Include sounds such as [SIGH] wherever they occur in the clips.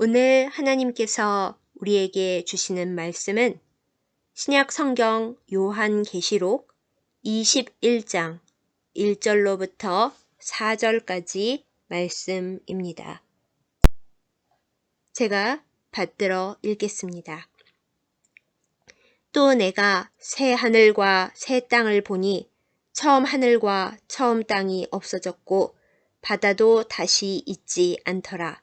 오늘 하나님께서 우리에게 주시는 말씀은 신약 성경 요한 계시록 21장 1절로부터 4절까지 말씀입니다. 제가 받들어 읽겠습니다. 또 내가 새 하늘과 새 땅을 보니 처음 하늘과 처음 땅이 없어졌고 바다도 다시 있지 않더라.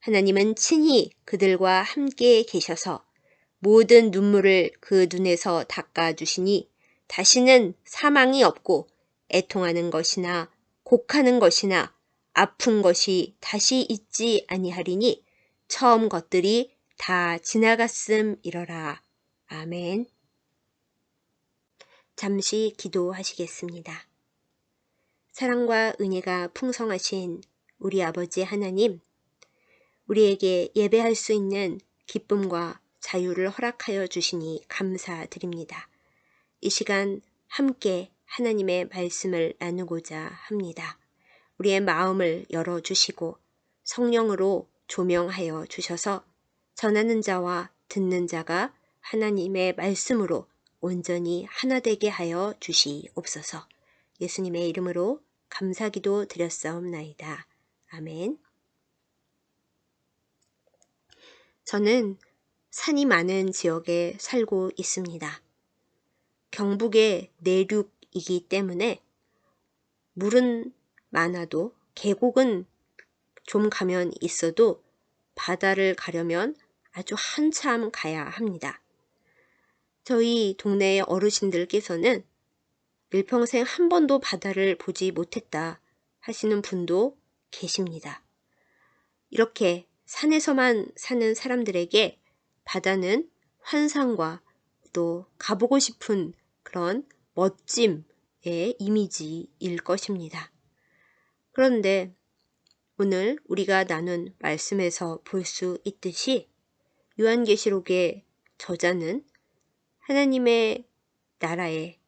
하나님은 친히 그들과 함께 계셔서 모든 눈물을 그 눈에서 닦아 주시니 다시는 사망이 없고 애통하는 것이나 곡하는 것이나 아픈 것이 다시 있지 아니하리니 처음 것들이 다 지나갔음 이러라. 아멘. 잠시 기도하시겠습니다. 사랑과 은혜가 풍성하신 우리 아버지 하나님, 우리에게 예배할 수 있는 기쁨과 자유를 허락하여 주시니 감사드립니다. 이 시간 함께 하나님의 말씀을 나누고자 합니다. 우리의 마음을 열어주시고 성령으로 조명하여 주셔서 전하는 자와 듣는 자가 하나님의 말씀으로 온전히 하나 되게 하여 주시옵소서. 예수님의 이름으로 감사기도 드렸사옵나이다. 아멘. 저는 산이 많은 지역에 살고 있습니다. 경북의 내륙이기 때문에 물은 많아도 계곡은 좀 가면 있어도 바다를 가려면 아주 한참 가야 합니다. 저희 동네 어르신들께서는 일평생 한 번도 바다를 보지 못했다 하시는 분도 계십니다. 이렇게 산에서만 사는 사람들에게 바다는 환상과 또 가보고 싶은 그런 멋짐의 이미지일 것입니다. 그런데 오늘 우리가 나눈 말씀에서 볼 수 있듯이 요한계시록의 저자는 하나님의 나라에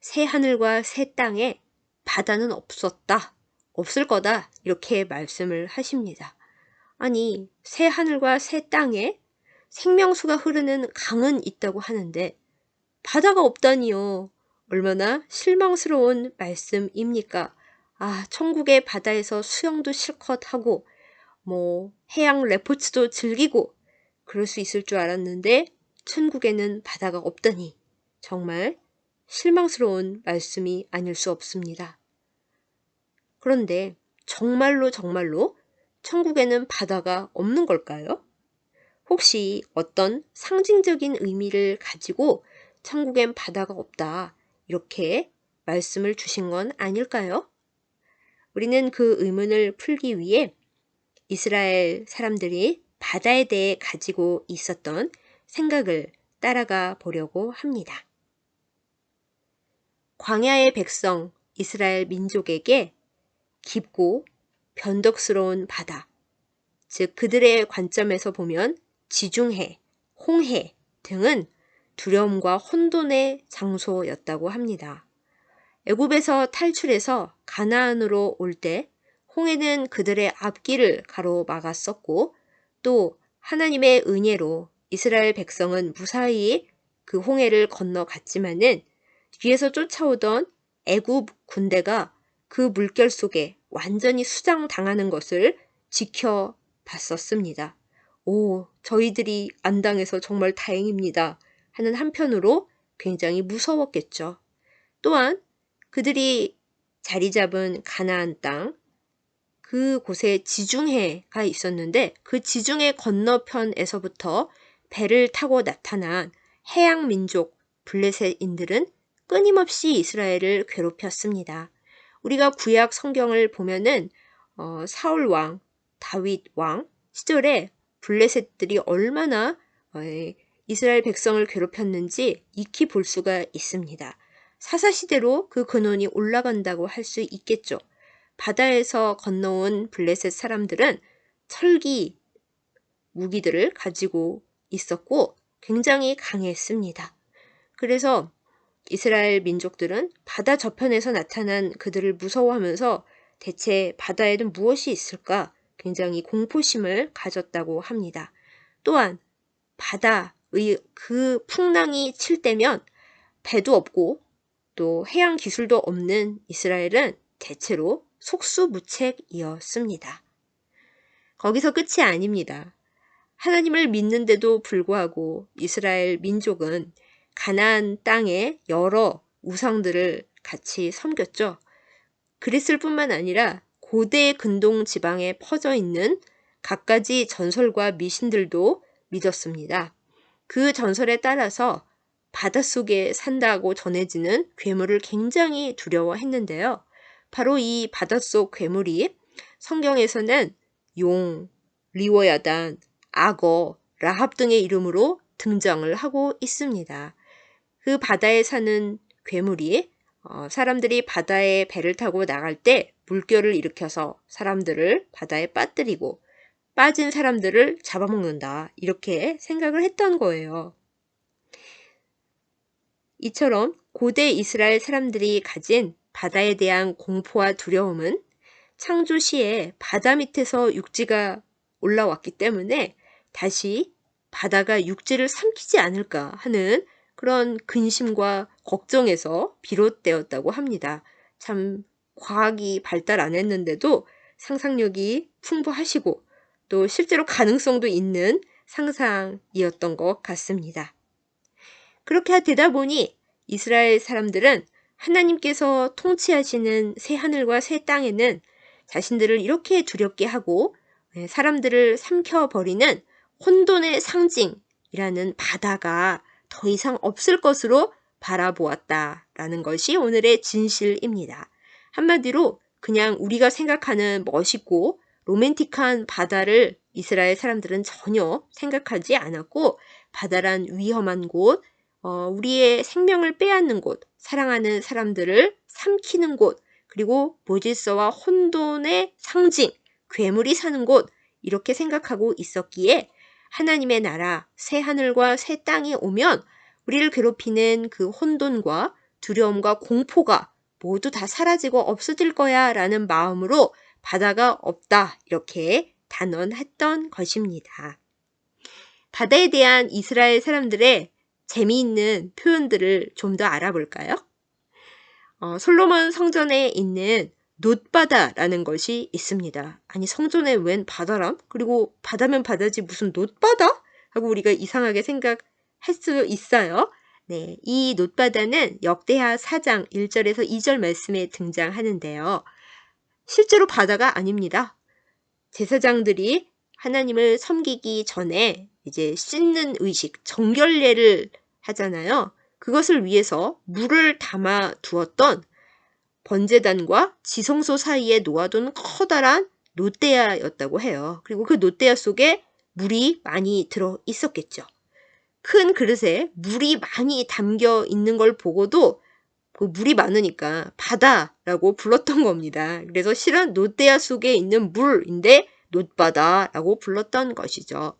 새 하늘과 새 땅에 바다는 없었다, 없을 거다, 이렇게 말씀을 하십니다. 아니, 새 하늘과 새 땅에 생명수가 흐르는 강은 있다고 하는데 바다가 없다니요. 얼마나 실망스러운 말씀입니까? 아, 천국의 바다에서 수영도 실컷 하고, 뭐, 해양 레포츠도 즐기고, 그럴 수 있을 줄 알았는데, 천국에는 바다가 없다니. 정말 실망스러운 말씀이 아닐 수 없습니다. 그런데, 정말로 정말로 천국에는 바다가 없는 걸까요? 혹시 어떤 상징적인 의미를 가지고 천국엔 바다가 없다. 이렇게 말씀을 주신 건 아닐까요? 우리는 그 의문을 풀기 위해 이스라엘 사람들이 바다에 대해 가지고 있었던 생각을 따라가 보려고 합니다. 광야의 백성 이스라엘 민족에게 깊고 변덕스러운 바다, 즉 그들의 관점에서 보면 지중해, 홍해 등은 두려움과 혼돈의 장소였다고 합니다. 애굽에서 탈출해서 가나안으로 올 때 홍해는 그들의 앞길을 가로막았었고 또 하나님의 은혜로 이스라엘 백성은 무사히 그 홍해를 건너갔지만은 뒤에서 쫓아오던 애굽 군대가 그 물결 속에 완전히 수장당하는 것을 지켜봤었습니다. 오, 저희들이 안 당해서 정말 다행입니다. 하는 한편으로 굉장히 무서웠겠죠. 또한 그들이 자리 잡은 가나안 땅, 그 곳에 지중해가 있었는데 그 지중해 건너편에서부터 배를 타고 나타난 해양 민족 블레셋인들은 끊임없이 이스라엘을 괴롭혔습니다. 우리가 구약 성경을 보면은 어, 사울 왕, 다윗 왕 시절에 블레셋들이 얼마나 어, 이스라엘 백성을 괴롭혔는지 익히 볼 수가 있습니다. 사사시대로 그 근원이 올라간다고 할 수 있겠죠. 바다에서 건너온 블레셋 사람들은 철기 무기들을 가지고 있었고 굉장히 강했습니다. 그래서 이스라엘 민족들은 바다 저편에서 나타난 그들을 무서워하면서 대체 바다에는 무엇이 있을까 굉장히 공포심을 가졌다고 합니다. 또한 바다의 그 풍랑이 칠 때면 배도 없고 또 해양 기술도 없는 이스라엘은 대체로 속수무책이었습니다. 거기서 끝이 아닙니다. 하나님을 믿는데도 불구하고 이스라엘 민족은 가나안 땅에 여러 우상들을 같이 섬겼죠. 그랬을 뿐만 아니라 고대 근동 지방에 퍼져 있는 갖가지 전설과 미신들도 믿었습니다. 그 전설에 따라서 바닷속에 산다고 전해지는 괴물을 굉장히 두려워했는데요. 바로 이 바닷속 괴물이 성경에서는 용, 리워야단, 악어, 라합 등의 이름으로 등장을 하고 있습니다. 그 바다에 사는 괴물이 어, 사람들이 바다에 배를 타고 나갈 때 물결을 일으켜서 사람들을 바다에 빠뜨리고 빠진 사람들을 잡아먹는다. 이렇게 생각을 했던 거예요. 이처럼 고대 이스라엘 사람들이 가진 바다에 대한 공포와 두려움은 창조 시에 바다 밑에서 육지가 올라왔기 때문에 다시 바다가 육지를 삼키지 않을까 하는 그런 근심과 걱정에서 비롯되었다고 합니다. 참 과학이 발달 안 했는데도 상상력이 풍부하시고 또 실제로 가능성도 있는 상상이었던 것 같습니다. 그렇게 되다 보니 이스라엘 사람들은 하나님께서 통치하시는 새 하늘과 새 땅에는 자신들을 이렇게 두렵게 하고 네, 사람들을 삼켜버리는 혼돈의 상징이라는 바다가 더 이상 없을 것으로 바라보았다라는 것이 오늘의 진실입니다. 한마디로 그냥 우리가 생각하는 멋있고 로맨틱한 바다를 이스라엘 사람들은 전혀 생각하지 않았고 바다란 위험한 곳, 어, 우리의 생명을 빼앗는 곳, 사랑하는 사람들을 삼키는 곳, 그리고 모질서와 혼돈의 상징, 괴물이 사는 곳, 이렇게 생각하고 있었기에 하나님의 나라, 새 하늘과 새 땅이 오면 우리를 괴롭히는 그 혼돈과 두려움과 공포가 모두 다 사라지고 없어질 거야 라는 마음으로 바다가 없다 이렇게 단언했던 것입니다. 바다에 대한 이스라엘 사람들의 재미있는 표현들을 좀 더 알아볼까요? 어, 솔로몬 성전에 있는 놋바다라는 것이 있습니다. 아니 성전에 웬 바다람? 그리고 바다면 바다지 무슨 놋바다? 하고 우리가 이상하게 생각할 수 있어요. 네, 이 놋바다는 역대하 4장 1절에서 2절 말씀에 등장하는데요. 실제로 바다가 아닙니다. 제사장들이 하나님을 섬기기 전에 이제 씻는 의식, 정결례를 하잖아요. 그것을 위해서 물을 담아 두었던 번제단과 지성소 사이에 놓아둔 커다란 롯데야였다고 해요. 그리고 그 롯데야 속에 물이 많이 들어 있었겠죠. 큰 그릇에 물이 많이 담겨 있는 걸 보고도 그 물이 많으니까 바다라고 불렀던 겁니다. 그래서 실은 롯데야 속에 있는 물인데 놋바다라고 불렀던 것이죠.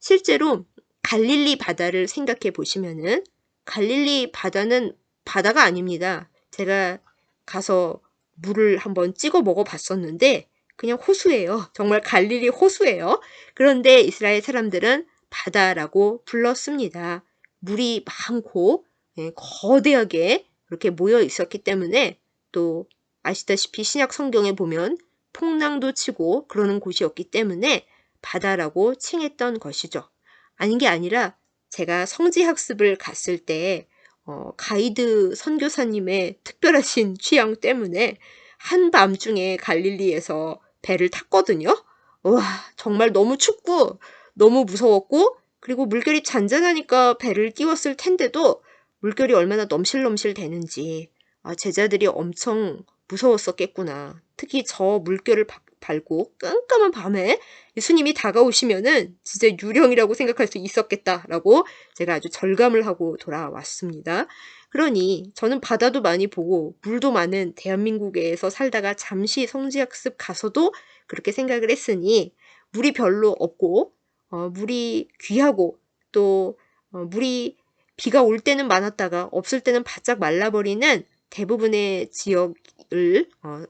실제로 갈릴리 바다를 생각해 보시면은 갈릴리 바다는 바다가 아닙니다. 제가 가서 물을 한번 찍어 먹어 봤었는데 그냥 호수예요. 정말 갈릴리 호수예요. 그런데 이스라엘 사람들은 바다라고 불렀습니다. 물이 많고 예, 거대하게 그렇게 모여 있었기 때문에 또 아시다시피 신약 성경에 보면 풍랑도 치고 그러는 곳이었기 때문에 바다라고 칭했던 것이죠. 아닌 게 아니라 제가 성지 학습을 갔을 때 어, 가이드 선교사님의 특별하신 [LAUGHS] 취향 때문에 한밤중에 갈릴리에서 배를 탔거든요. 와, 정말 너무 춥고 너무 무서웠고 그리고 물결이 잔잔하니까 배를 띄웠을 텐데도 물결이 얼마나 넘실넘실 되는지 아, 제자들이 엄청 무서웠었겠구나. 특히 저 물결을 밝고 깜깜한 밤에 예수님이 다가오시면은 진짜 유령이라고 생각할 수 있었겠다라고 제가 아주 절감을 하고 돌아왔습니다. 그러니 저는 바다도 많이 보고 물도 많은 대한민국에서 살다가 잠시 성지학습 가서도 그렇게 생각을 했으니 물이 별로 없고 어, 물이 귀하고 또 어, 물이 비가 올 때는 많았다가 없을 때는 바짝 말라버리는 대부분의 지역을 어,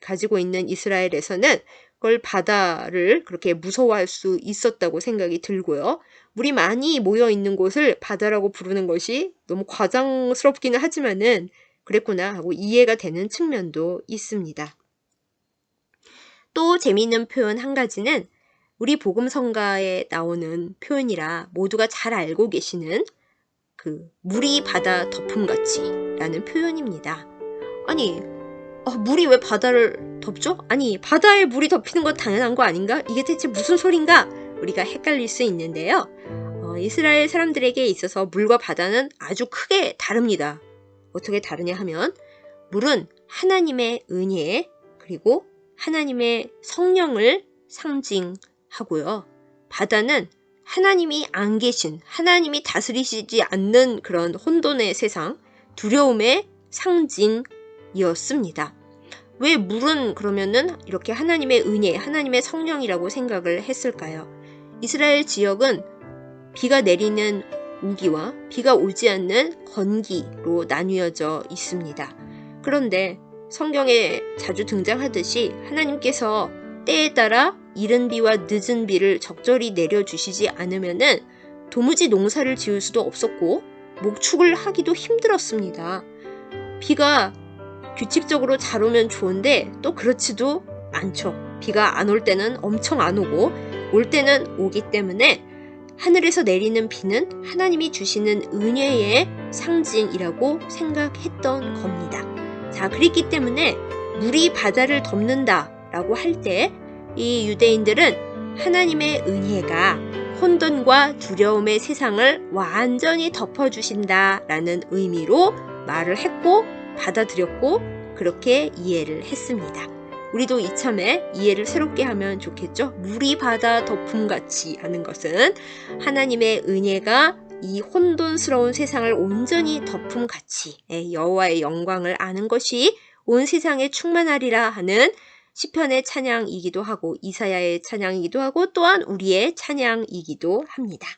가지고 있는 이스라엘에서는 그걸 바다를 그렇게 무서워할 수 있었다고 생각이 들고요. 물이 많이 모여 있는 곳을 바다라고 부르는 것이 너무 과장스럽기는 하지만은 그랬구나 하고 이해가 되는 측면도 있습니다. 또 재미있는 표현 한 가지는 우리 복음성가에 나오는 표현이라 모두가 잘 알고 계시는 그 물이 바다 덮음같이 라는 표현입니다. 아니 어, 물이 왜 바다를 덮죠? 아니 바다에 물이 덮이는 건 당연한 거 아닌가? 이게 대체 무슨 소린가? 우리가 헷갈릴 수 있는데요. 어, 이스라엘 사람들에게 있어서 물과 바다는 아주 크게 다릅니다. 어떻게 다르냐 하면 물은 하나님의 은혜 그리고 하나님의 성령을 상징하고요. 바다는 하나님이 안 계신, 하나님이 다스리시지 않는 그런 혼돈의 세상, 두려움의 상징이었습니다. 왜 물은 그러면은 이렇게 하나님의 은혜, 하나님의 성령이라고 생각을 했을까요? 이스라엘 지역은 비가 내리는 우기와 비가 오지 않는 건기로 나뉘어져 있습니다. 그런데 성경에 자주 등장하듯이 하나님께서 때에 따라 이른 비와 늦은 비를 적절히 내려주시지 않으면은 도무지 농사를 지을 수도 없었고 목축을 하기도 힘들었습니다. 비가 규칙적으로 잘 오면 좋은데 또 그렇지도 않죠. 비가 안 올 때는 엄청 안 오고 올 때는 오기 때문에 하늘에서 내리는 비는 하나님이 주시는 은혜의 상징이라고 생각했던 겁니다. 자, 그랬기 때문에 물이 바다를 덮는다 라고 할 때 이 유대인들은 하나님의 은혜가 혼돈과 두려움의 세상을 완전히 덮어주신다 라는 의미로 말을 했고 받아들였고 그렇게 이해를 했습니다. 우리도 이참에 이해를 새롭게 하면 좋겠죠? 물이 바다 덮음같이 하는 것은 하나님의 은혜가 이 혼돈스러운 세상을 온전히 덮음같이 예, 여호와의 영광을 아는 것이 온 세상에 충만하리라 하는 시편의 찬양이기도 하고 이사야의 찬양이기도 하고 또한 우리의 찬양이기도 합니다.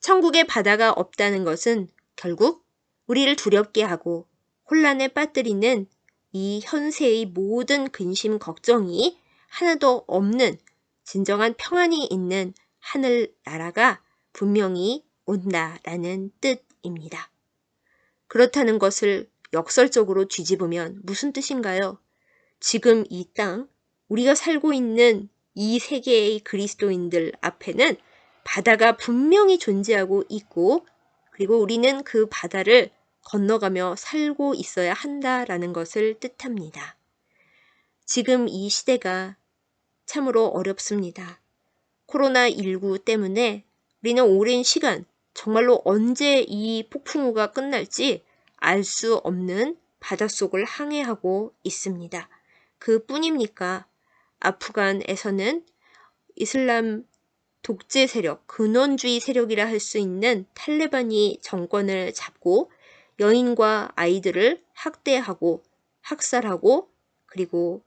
천국에 바다가 없다는 것은 결국 우리를 두렵게 하고 혼란에 빠뜨리는 이 현세의 모든 근심 걱정이 하나도 없는 진정한 평안이 있는 하늘 나라가 분명히 온다라는 뜻입니다. 그렇다는 것을 역설적으로 뒤집으면 무슨 뜻인가요? 지금 이 땅, 우리가 살고 있는 이 세계의 그리스도인들 앞에는 바다가 분명히 존재하고 있고, 그리고 우리는 그 바다를 건너가며 살고 있어야 한다라는 것을 뜻합니다. 지금 이 시대가 참으로 어렵습니다. 코로나19 때문에 우리는 오랜 시간, 정말로 언제 이 폭풍우가 끝날지 알 수 없는 바닷속을 항해하고 있습니다. 그 뿐입니까? 아프간에서는 이슬람 독재 세력, 근원주의 세력이라 할 수 있는 탈레반이 정권을 잡고 여인과 아이들을 학대하고 학살하고 그리고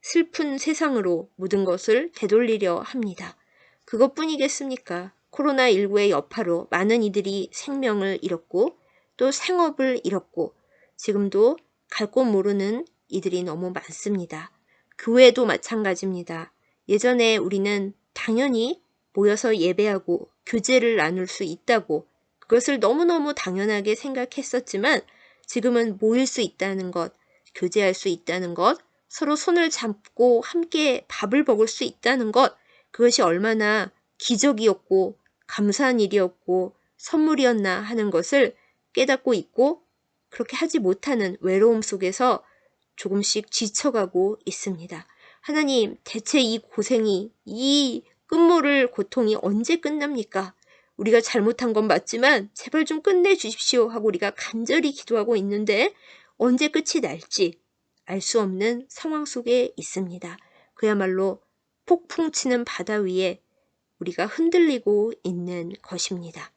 슬픈 세상으로 모든 것을 되돌리려 합니다. 그것뿐이겠습니까? 코로나19의 여파로 많은 이들이 생명을 잃었고 또 생업을 잃었고 지금도 갈 곳 모르는 이들이 너무 많습니다. 교회도 마찬가지입니다. 예전에 우리는 당연히 모여서 예배하고 교제를 나눌 수 있다고 그것을 너무너무 당연하게 생각했었지만 지금은 모일 수 있다는 것, 교제할 수 있다는 것, 서로 손을 잡고 함께 밥을 먹을 수 있다는 것, 그것이 얼마나 기적이었고 감사한 일이었고 선물이었나 하는 것을 깨닫고 있고 그렇게 하지 못하는 외로움 속에서 조금씩 지쳐가고 있습니다. 하나님, 대체 이 고생이, 이 끝모를 고통이 언제 끝납니까? 우리가 잘못한 건 맞지만 제발 좀 끝내 주십시오 하고 우리가 간절히 기도하고 있는데 언제 끝이 날지 알 수 없는 상황 속에 있습니다. 그야말로 폭풍 치는 바다 위에 우리가 흔들리고 있는 것입니다.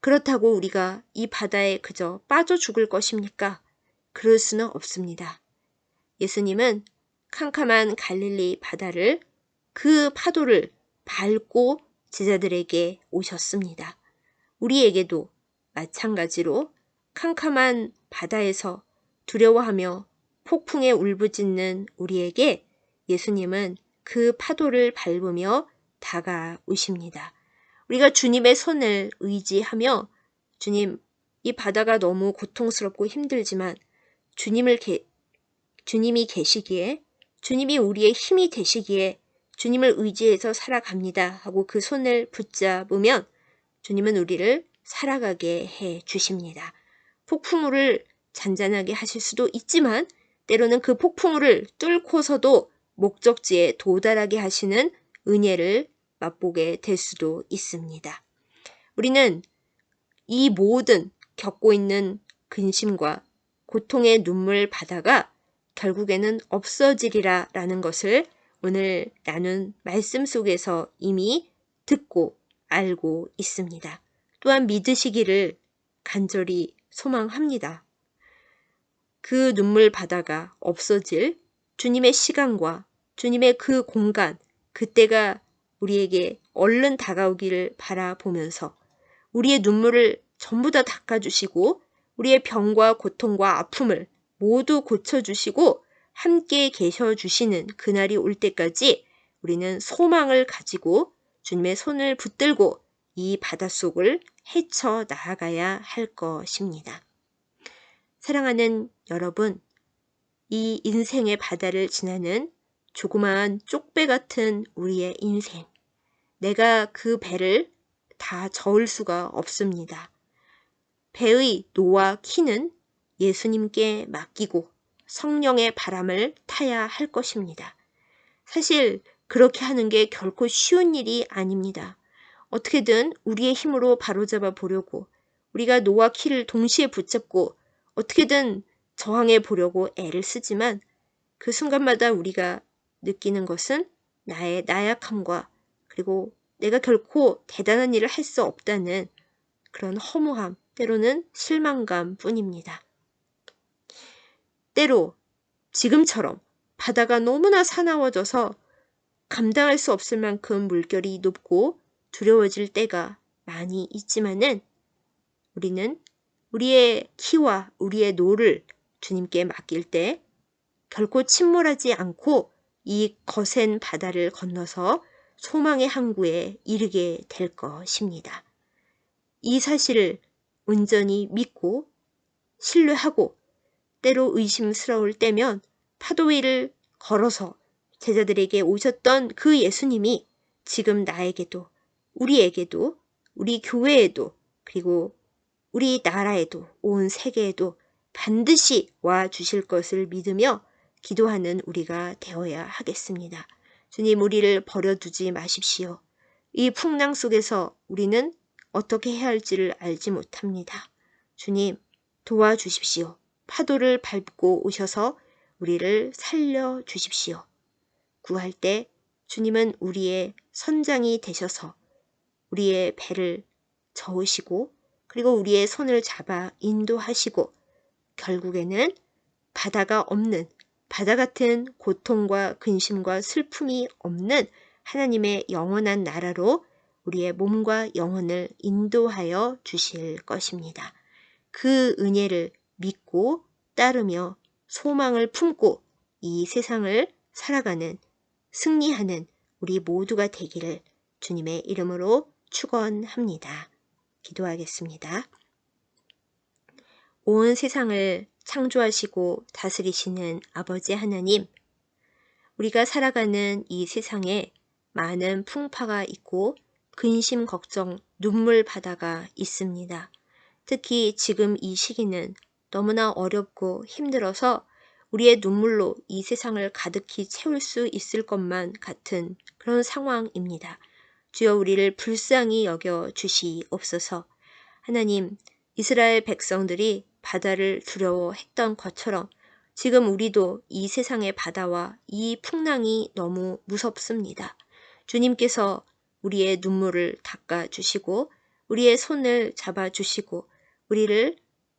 그렇다고 우리가 이 바다에 그저 빠져 죽을 것입니까? 그럴 수는 없습니다. 예수님은 캄캄한 갈릴리 바다를 그 파도를 밟고 제자들에게 오셨습니다. 우리에게도 마찬가지로 캄캄한 바다에서 두려워하며 폭풍에 울부짖는 우리에게 예수님은 그 파도를 밟으며 다가오십니다. 우리가 주님의 손을 의지하며 주님, 이 바다가 너무 고통스럽고 힘들지만 주님을 게, 주님이 계시기에 주님이 우리의 힘이 되시기에 주님을 의지해서 살아갑니다 하고 그 손을 붙잡으면 주님은 우리를 살아가게 해 주십니다. 폭풍우를 잔잔하게 하실 수도 있지만 때로는 그 폭풍우를 뚫고서도 목적지에 도달하게 하시는 은혜를 맛보게 될 수도 있습니다. 우리는 이 모든 겪고 있는 근심과 고통의 눈물 바다가 결국에는 없어지리라 라는 것을 오늘 나눈 말씀 속에서 이미 듣고 알고 있습니다. 또한 믿으시기를 간절히 소망합니다. 그 눈물 바다가 없어질 주님의 시간과 주님의 그 공간, 그때가 우리에게 얼른 다가오기를 바라보면서 우리의 눈물을 전부 다 닦아주시고 우리의 병과 고통과 아픔을 모두 고쳐주시고 함께 계셔 주시는 그날이 올 때까지 우리는 소망을 가지고 주님의 손을 붙들고 이 바닷속을 헤쳐 나아가야 할 것입니다. 사랑하는 여러분, 이 인생의 바다를 지나는 조그마한 쪽배 같은 우리의 인생. 내가 그 배를 다 저을 수가 없습니다. 배의 노와 키는 예수님께 맡기고 성령의 바람을 타야 할 것입니다. 사실 그렇게 하는 게 결코 쉬운 일이 아닙니다. 어떻게든 우리의 힘으로 바로잡아 보려고 우리가 노와 키를 동시에 붙잡고 어떻게든 저항해 보려고 애를 쓰지만 그 순간마다 우리가 느끼는 것은 나의 나약함과 그리고 내가 결코 대단한 일을 할 수 없다는 그런 허무함, 때로는 실망감 뿐입니다. 때로 지금처럼 바다가 너무나 사나워져서 감당할 수 없을 만큼 물결이 높고 두려워질 때가 많이 있지만은 우리는 우리의 키와 우리의 노를 주님께 맡길 때 결코 침몰하지 않고 이 거센 바다를 건너서 소망의 항구에 이르게 될 것입니다. 이 사실을 온전히 믿고 신뢰하고 때로 의심스러울 때면 파도 위를 걸어서 제자들에게 오셨던 그 예수님이 지금 나에게도 우리에게도 우리 교회에도 그리고 우리 나라에도 온 세계에도 반드시 와 주실 것을 믿으며 기도하는 우리가 되어야 하겠습니다. 주님 우리를 버려두지 마십시오. 이 풍랑 속에서 우리는 어떻게 해야 할지를 알지 못합니다. 주님 도와주십시오. 파도를 밟고 오셔서 우리를 살려 주십시오. 구할 때 주님은 우리의 선장이 되셔서 우리의 배를 저으시고 그리고 우리의 손을 잡아 인도하시고 결국에는 바다가 없는 바다 같은 고통과 근심과 슬픔이 없는 하나님의 영원한 나라로 우리의 몸과 영혼을 인도하여 주실 것입니다. 그 은혜를 믿고 따르며 소망을 품고 이 세상을 살아가는 승리하는 우리 모두가 되기를 주님의 이름으로 축원합니다. 기도하겠습니다. 온 세상을 창조하시고 다스리시는 아버지 하나님, 우리가 살아가는 이 세상에 많은 풍파가 있고 근심, 걱정, 눈물 바다가 있습니다. 특히 지금 이 시기는 너무나 어렵고 힘들어서 우리의 눈물로 이 세상을 가득히 채울 수 있을 것만 같은 그런 상황입니다. 주여 우리를 불쌍히 여겨 주시옵소서. 하나님, 이스라엘 백성들이 바다를 두려워했던 것처럼 지금 우리도 이 세상의 바다와 이 풍랑이 너무 무섭습니다. 주님께서 우리의 눈물을 닦아주시고 우리의 손을 잡아주시고 우리를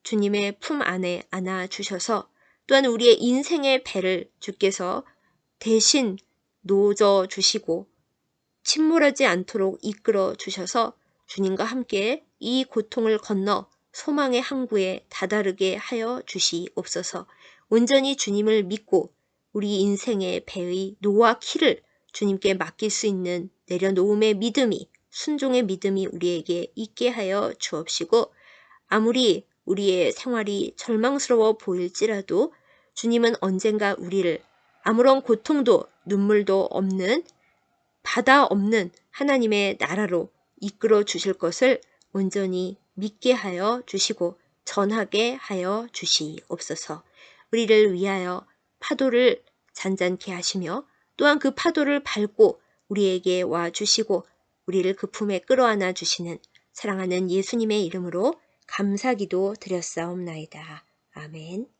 주님의 품 안에 안아 주셔서 또한 우리의 인생의 배를 주께서 대신 놓아줘 주시고 침몰하지 않도록 이끌어 주셔서 주님과 함께 이 고통을 건너 소망의 항구에 다다르게 하여 주시옵소서. 온전히 주님을 믿고 우리 인생의 배의 노와 키를 주님께 맡길 수 있는 내려놓음의 믿음이 순종의 믿음이 우리에게 있게 하여 주옵시고 아무리 우리의 생활이 절망스러워 보일지라도 주님은 언젠가 우리를 아무런 고통도 눈물도 없는 바다 없는 하나님의 나라로 이끌어 주실 것을 온전히 믿게 하여 주시고 전하게 하여 주시옵소서. 우리를 위하여 파도를 잔잔케 하시며 또한 그 파도를 밟고 우리에게 와 주시고 우리를 그 품에 끌어안아 주시는 사랑하는 예수님의 이름으로 감사기도 드렸사옵나이다. 아멘.